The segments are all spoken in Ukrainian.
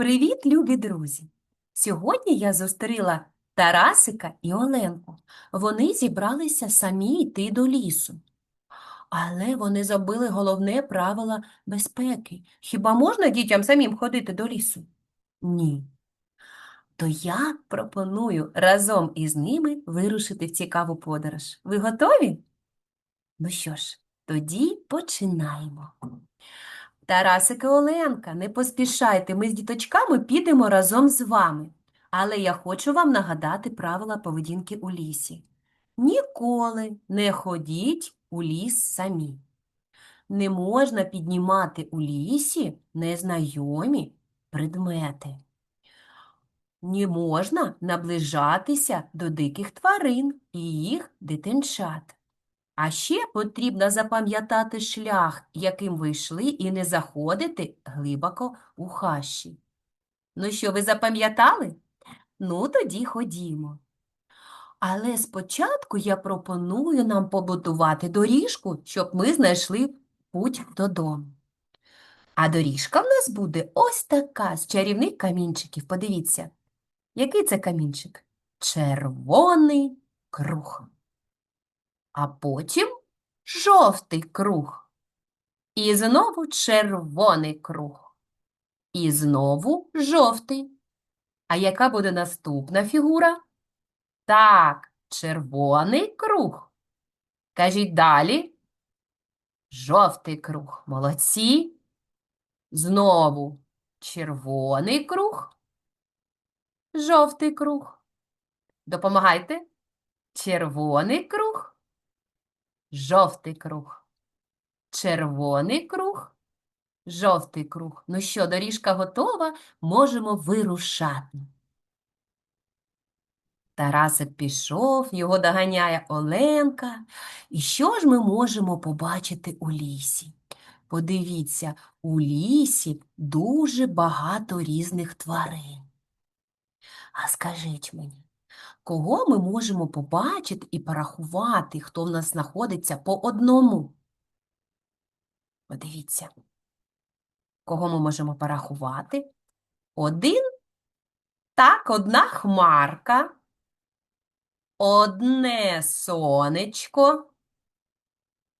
Привіт, любі друзі! Сьогодні я зустріла Тарасика і Оленку. Вони зібралися самі йти до лісу. Але вони забили головне правило безпеки. Хіба можна дітям самим ходити до лісу? Ні. То я пропоную разом із ними вирушити в цікаву подорож. Ви готові? Ну що ж, тоді починаємо. Тарасике Оленка, не поспішайте, ми з діточками підемо разом з вами. Але я хочу вам нагадати правила поведінки у лісі. Ніколи не ходіть у ліс самі. Не можна піднімати у лісі незнайомі предмети. Не можна наближатися до диких тварин і їх дитинчат. А ще потрібно запам'ятати шлях, яким ви йшли, і не заходити глибоко у хащі. Ну що, ви запам'ятали? Ну, тоді ходімо. Але спочатку я пропоную нам побудувати доріжку, щоб ми знайшли путь додому. А доріжка в нас буде ось така з чарівних камінчиків. Подивіться, який це камінчик? Червоний круг а потім жовтий круг. І знову червоний круг. І знову жовтий. А яка буде наступна фігура? Так, червоний круг. Кажіть далі. Жовтий круг. Молодці. Знову червоний круг. Жовтий круг. Допомагайте. Червоний круг жовтий круг. Червоний круг, жовтий круг. Ну що, доріжка готова, можемо вирушати. Тарасик пішов, його доганяє Оленка. І що ж ми можемо побачити у лісі? Подивіться, у лісі дуже багато різних тварин. А скажіть мені, Кого ми можемо побачити і порахувати, хто в нас знаходиться по одному? Подивіться, кого ми можемо порахувати? Один, так, одна хмарка, одне сонечко,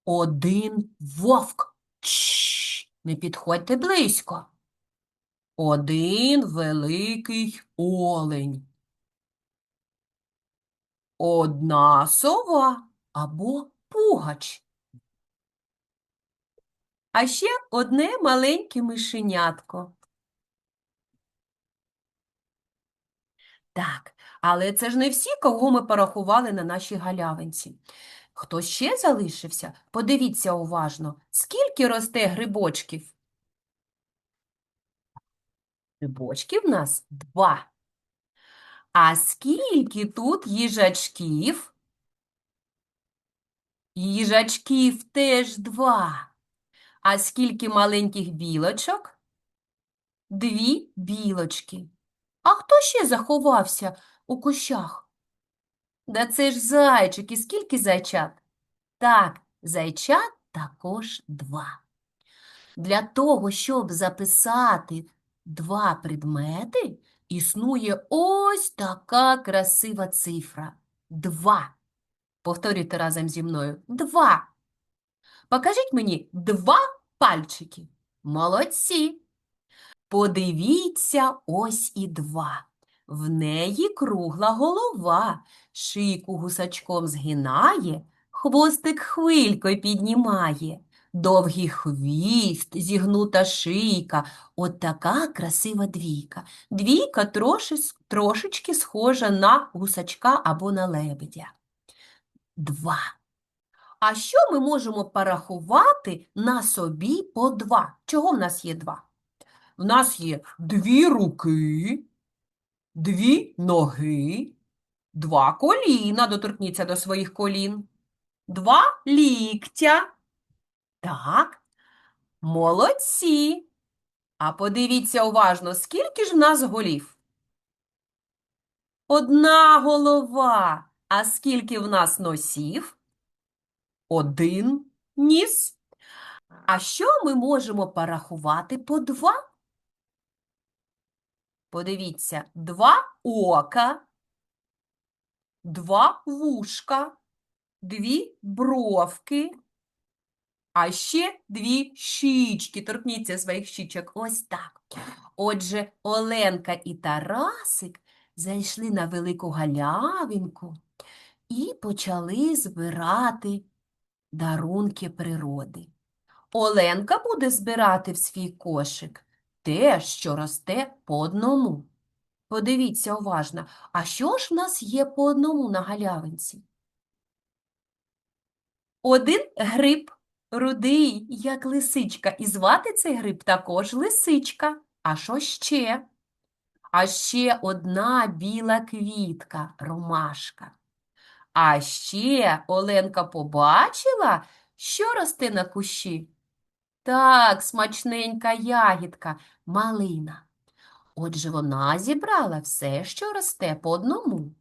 один вовк. Чш, не підходьте близько. Один великий олень одна сова або пугач. А ще одне маленьке мишенятко. Так, але це ж не всі, кого ми порахували на нашій галявинці. Хто ще залишився? Подивіться уважно, скільки росте грибочків? Грибочків в нас два. А скільки тут їжачків? Їжачків теж два. А скільки маленьких білочок? Дві білочки. А хто ще заховався у кущах? Да це ж зайчики. Скільки зайчат? Так, зайчат також два. Для того, щоб записати два предмети, існує ось така красива цифра. Два. Повторюйте разом зі мною. Два. Покажіть мені два пальчики. Молодці. Подивіться ось і два. В неї кругла голова, шийку гусачком згинає, хвостик хвилькою піднімає. Довгий хвіст, зігнута шийка, от така красива двійка. Двійка троши, трошечки схожа на гусачка або на лебедя. Два. А що ми можемо порахувати на собі по два? Чого в нас є два? В нас є дві руки, дві ноги, два коліна, доторкніться до своїх колін, два ліктя. Так, молодці. А подивіться уважно, скільки ж в нас голів? Одна голова. А скільки в нас носів? Один ніс. А що ми можемо порахувати по два? Подивіться, два ока, два вушка, дві бровки, а ще дві щічки. Торкніться своїх щічок. Ось так. Отже, Оленка і Тарасик зайшли на велику галявинку і почали збирати дарунки природи. Оленка буде збирати в свій кошик те, що росте по одному. Подивіться уважно, а що ж в нас є по одному на галявинці? Один гриб, рудий, як лисичка, і звати цей гриб також лисичка. А що ще? А ще одна біла квітка, ромашка. А ще Оленка побачила, що росте на кущі. Так, смачненька ягідка, малина. Отже, вона зібрала все, що росте по одному.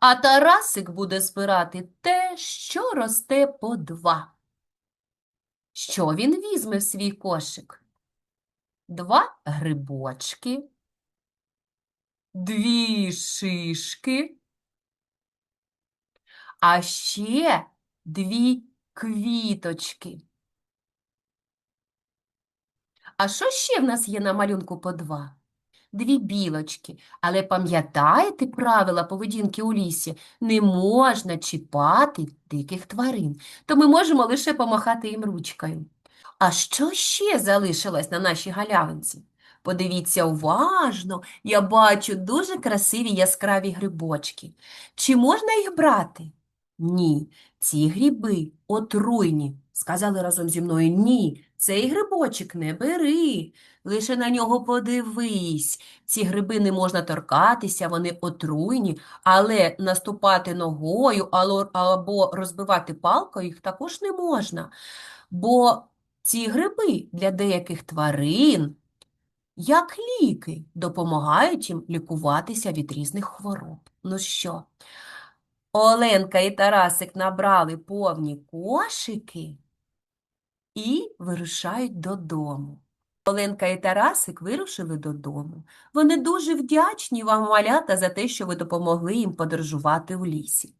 А Тарасик буде збирати те, що росте по два. Що він візьме в свій кошик? Два грибочки, дві шишки, а ще дві квіточки. А що ще в нас є на малюнку по два? Дві білочки. Але пам'ятаєте правила поведінки у лісі? Не можна чіпати диких тварин, то ми можемо лише помахати їм ручкою. А що ще залишилось на нашій галявинці? Подивіться уважно, я бачу дуже красиві яскраві грибочки. Чи можна їх брати? Ні, ці гриби отруйні. Сказали разом зі мною ні, цей грибочок не бери. Лише на нього подивись. Ці гриби не можна торкатися, вони отруйні, але наступати ногою або розбивати палкою їх також не можна. Бо ці гриби для деяких тварин, як ліки, допомагають їм лікуватися від різних хвороб. Ну що, Оленка і Тарасик набрали повні кошики і вирушають додому. Оленка і Тарасик вирушили додому. Вони дуже вдячні вам, малята, за те, що ви допомогли їм подорожувати в лісі.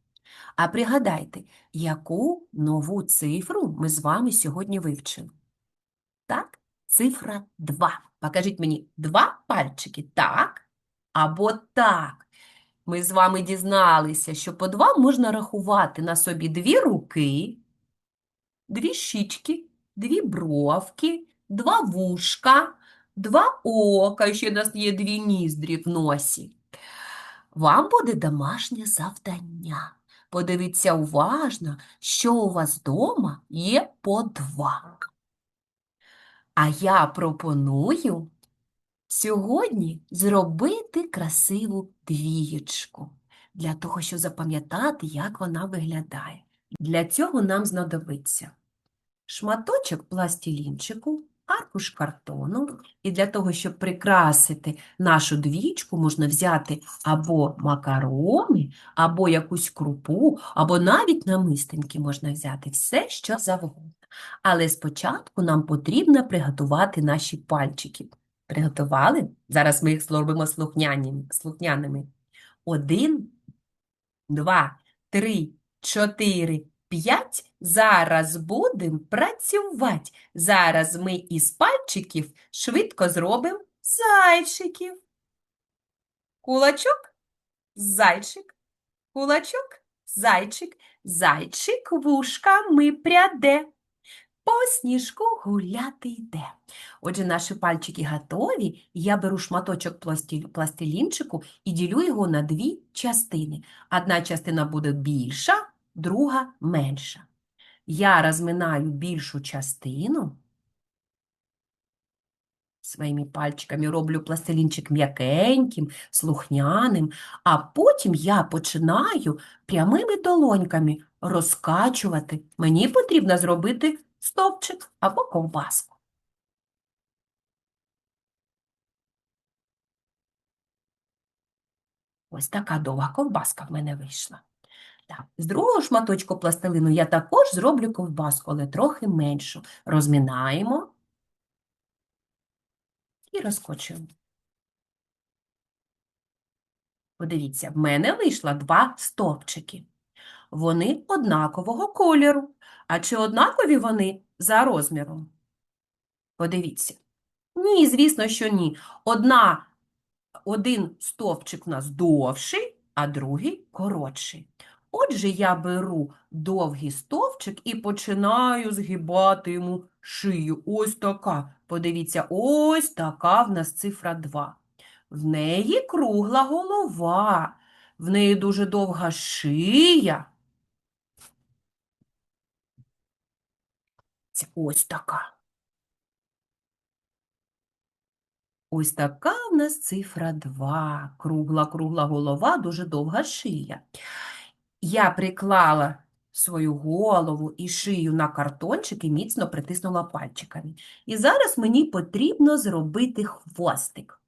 А пригадайте, яку нову цифру ми з вами сьогодні вивчили? Так, цифра 2. Покажіть мені два пальчики. Так або так. Ми з вами дізналися, що по два можна рахувати на собі дві руки, дві щічки, дві бровки, два вушка, два ока, ще в нас є дві ніздрі в носі. Вам буде домашнє завдання. Подивіться уважно, що у вас вдома є по два. А я пропоную сьогодні зробити красиву двієчку для того, щоб запам'ятати, як вона виглядає. Для цього нам знадобиться шматочок пластилінчику, аркуш картону. І для того, щоб прикрасити нашу двічку, можна взяти або макарони, або якусь крупу, або навіть намистинки можна взяти, все, що завгодно. Але спочатку нам потрібно приготувати наші пальчики. Приготували? Зараз ми їх зробимо слухняними. Один, два, три, чотири, п'ять. Зараз будемо працювати. Зараз ми із пальчиків швидко зробимо зайчиків. Кулачок, зайчик, кулачок, зайчик, зайчик вушками пряде. По сніжку гуляти йде. Отже, наші пальчики готові. Я беру шматочок пластилінчику і ділю його на дві частини. Одна частина буде більша, друга менша. Я розминаю більшу частину своїми пальчиками, роблю пластилінчик м'якеньким, слухняним, а потім я починаю прямими долоньками розкачувати. Мені потрібно зробити стовпчик або ковбаску. Ось така довга ковбаска в мене вийшла. Так, з другого шматочку пластилину я також зроблю ковбаску, але трохи меншу. Розмінаємо і розкочуємо. Подивіться, в мене вийшло два стовпчики. Вони однакового кольору. А чи однакові вони за розміром? Подивіться. Ні, звісно, що ні. Одна, один стовпчик у нас довший, а другий коротший. Отже, я беру довгий стовпчик і починаю згибати йому шию. Ось така. Подивіться, ось така в нас цифра 2. В неї кругла голова, в неї дуже довга шия. Ось така. Ось така в нас цифра 2. Кругла-кругла голова, дуже довга шия. Я приклала свою голову і шию на картончик і міцно притиснула пальчиками. І зараз мені потрібно зробити хвостик.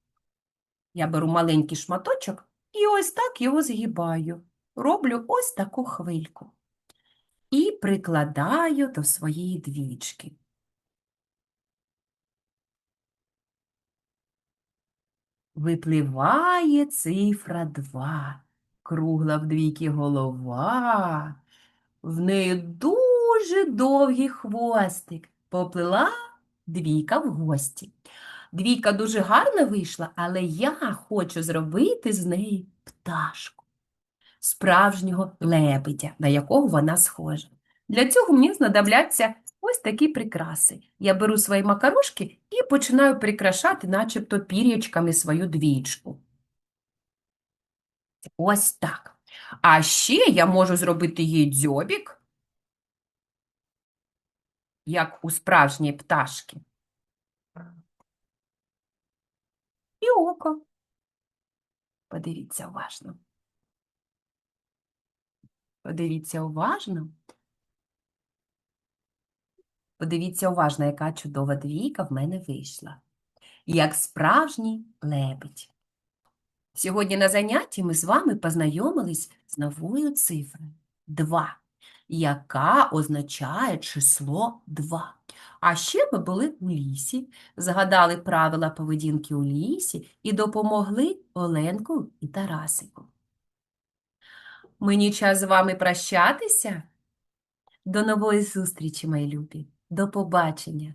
Я беру маленький шматочок і ось так його згибаю. Роблю ось таку хвильку. І прикладаю до своєї двічки. Випливає цифра 2. Кругла вдвійки голова. В неї дуже довгий хвостик. Поплила двійка в гості. Двійка дуже гарно вийшла, але я хочу зробити з неї пташку, справжнього лебедя, на якого вона схожа. Для цього мені знадобляться ось такі прикраси. Я беру свої макарошки і починаю прикрашати начебто пір'ячками свою двічку. Ось так. А ще я можу зробити їй дзьобік, як у справжньої пташки. І око. Подивіться уважно. Подивіться уважно. Подивіться уважно, яка чудова двійка в мене вийшла. Як справжній лебедь. Сьогодні на занятті ми з вами познайомились з новою цифрою 2, яка означає число 2. А ще ми були у лісі, згадали правила поведінки у лісі і допомогли Оленку і Тарасику. Мені час з вами прощатися. До нової зустрічі, мої любі. До побачення.